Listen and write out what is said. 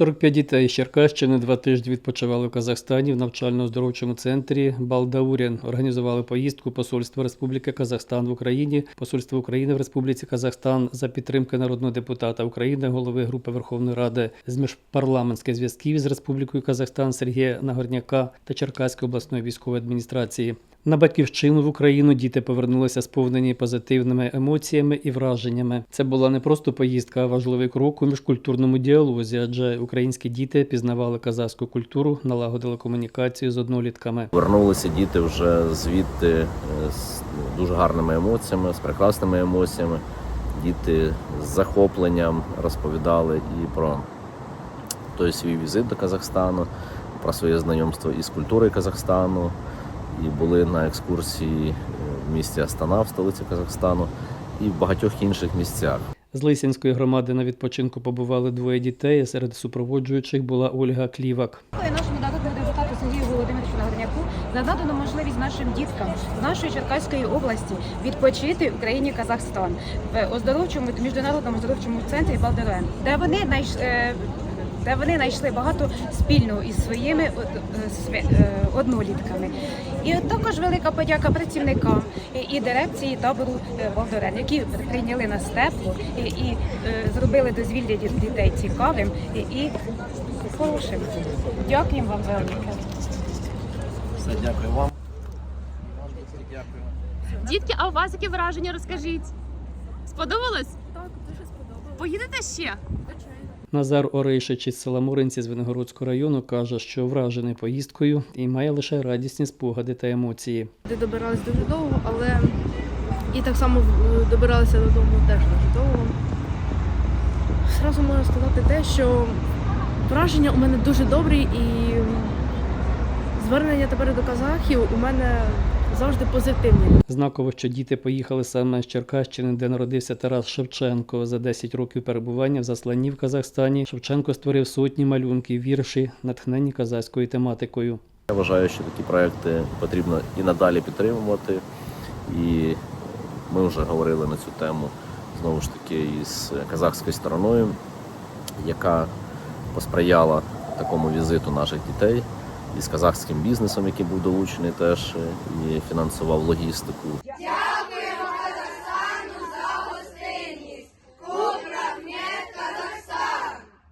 45 дітей з Черкащини два тижні відпочивали в Казахстані в навчально-оздоровчому центрі Балдаурян. Організували поїздку Посольства Республіки Казахстан в Україні, Посольство України в Республіці Казахстан за підтримки народного депутата України, голови групи Верховної Ради з міжпарламентських зв'язків з Республікою Казахстан Сергія Нагорняка та Черкаської обласної військової адміністрації. На батьківщину в Україну діти повернулися сповнені позитивними емоціями і враженнями. Це була не просто поїздка, а важливий крок у міжкультурному діалозі, адже українські діти пізнавали казахську культуру, налагодили комунікацію з однолітками. Вернулися діти вже звідти е, з дуже гарними емоціями, з прекрасними емоціями. Діти з захопленням розповідали і про той свій візит до Казахстану, про своє знайомство із культурою Казахстану. І були на екскурсії е, в місті Астана, в столиці Казахстану, і в багатьох інших місцях. З Лисянської громади на відпочинку побували двоє дітей. Серед супроводжуючих була Ольга Клівак. Нашому народному депутату Сергію Володимировичу Нагорняку за надану можливість нашим діткам з нашої Черкаської області відпочити в країні Казахстан в оздоровчому міжнародному оздоровчому центрі Балдерен, де вони найш- е, де вони знайшли багато спільного із своїми е, е, однолітками. І також велика подяка працівникам і- дирекції табору е, які прийняли нас тепло і, і зробили дозвілля дітей цікавим і, і хорошим. Дякуємо вам велике. Все, дякую вам. Дітки, а у вас які враження розкажіть? Сподобалось? Так, дуже сподобалося. Поїдете ще? Назар Орейшич із села Муринці з Виногородського району каже, що вражений поїздкою і має лише радісні спогади та емоції. Де добирались дуже довго, але і так само е, добиралися додому теж дуже довго. Зразу можу сказати те, що враження у мене дуже добрі і звернення тепер до казахів у мене завжди позитивні. Знаково, що діти поїхали саме з Черкащини, де народився Тарас Шевченко. За 10 років перебування в засланні в Казахстані Шевченко створив сотні малюнків, вірші, натхнені казахською тематикою. Я вважаю, що такі проекти потрібно і надалі підтримувати. І ми вже говорили на цю тему знову ж таки із казахською стороною, яка посприяла такому візиту наших дітей, і з казахським бізнесом, який був долучений теж і фінансував логістику.